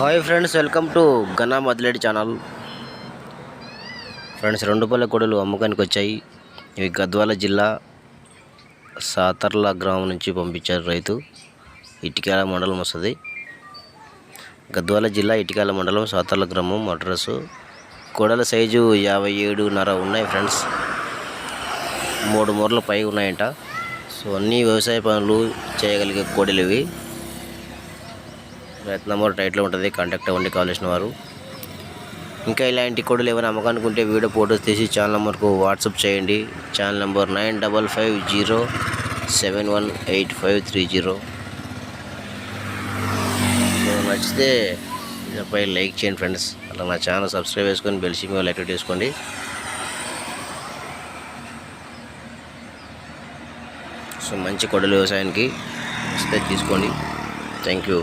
Hi friends welcome to గనా మదిలేడి channel. Friends రెండు పల్లె కోడలు అమ్మకానికి వచ్చాయి. ఇవి గద్వాల జిల్లా సాతర్ల గ్రామం నుంచి పంపించారు రైతు. ఇటికాల మండలం వస్తుంది. గద్వాల జిల్లా ఇటికాల మండలం సాతర్ల గ్రామం అడ్రస్. కోడల సైజు యాభై ఏడున్నర ఉన్నాయి ఫ్రెండ్స్. మూడు మూరల పై ఉన్నాయంట. సో అన్ని వ్యవసాయ పనులు చేయగలిగే కోడలు ఇవి రైతు నెంబర్ టైట్లో ఉంటుంది కాంటాక్ట్ అవ్వండి కావాల్సిన వారు. ఇంకా ఇలాంటి కోడలు ఏమైనా అమ్మకానికి ఉంటే వీడియో ఫోటోస్ తీసి ఛానల్ నెంబర్కు వాట్సాప్ చేయండి. Channel number nine double five zero seven one eight five three zero నచ్చితే పై లైక్ చేయండి ఫ్రెండ్స్. అలా నా ఛానల్ సబ్స్క్రైబ్ చేసుకొని బెల్ సిమ్ యాక్టివేట్ చేసుకోండి. సో మంచి కొడలు వ్యవసాయానికి వస్తే తీసుకోండి. Thank you